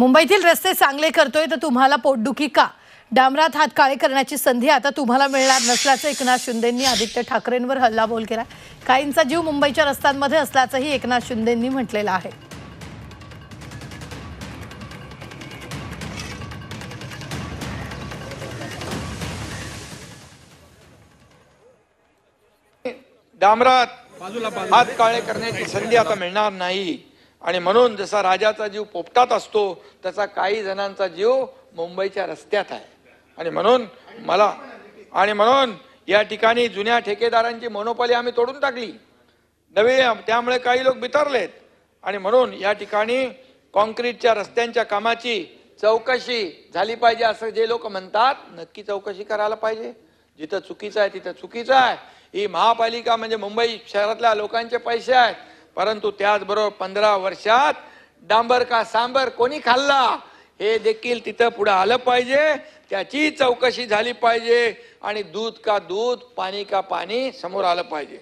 मुंबईतील रस्ते चांगले करतोय तर तुम्हाला पोटदुखी का? डांबरात हात काळे करण्याची संधी आता तुम्हाला मिळणार नसल्याचं एकनाथ शिंदेंनी आदित्य ठाकरेंवर हल्लाबोल केला. काहींचा जीव मुंबईच्या रस्त्यांमध्ये असल्याचंही एकनाथ शिंदेंनी म्हटलेलं आहे. डांबरात हात काळे करण्याची संधी आता मिळणार नाही. आणि म्हणून जसा राजाचा जीव पोपटात असतो तसा काही जणांचा जीव मुंबईच्या रस्त्यात आहे. आणि म्हणून मला आणि म्हणून या ठिकाणी जुन्या ठेकेदारांची मोनोपॉली आम्ही तोडून टाकली. नवे त्यामुळे काही लोक बितरलेत आणि म्हणून या ठिकाणी कॉन्क्रीटच्या रस्त्यांच्या कामाची चौकशी झाली पाहिजे असं जे लोक म्हणतात नक्की चौकशी करायला पाहिजे. जिथं चुकीचं आहे तिथं चुकीचं आहे. ही महापालिका म्हणजे मुंबई शहरातल्या लोकांचे पैसे आहेत. परंतु त्याचबरोबर पंधरा वर्षात डांबर का सांबर कोणी खाल्ला हे देखील तिथं पुढं आलं पाहिजे. त्याची चौकशी झाली पाहिजे आणि दूध का दूध पाणी का पाणी समोर आलं पाहिजे.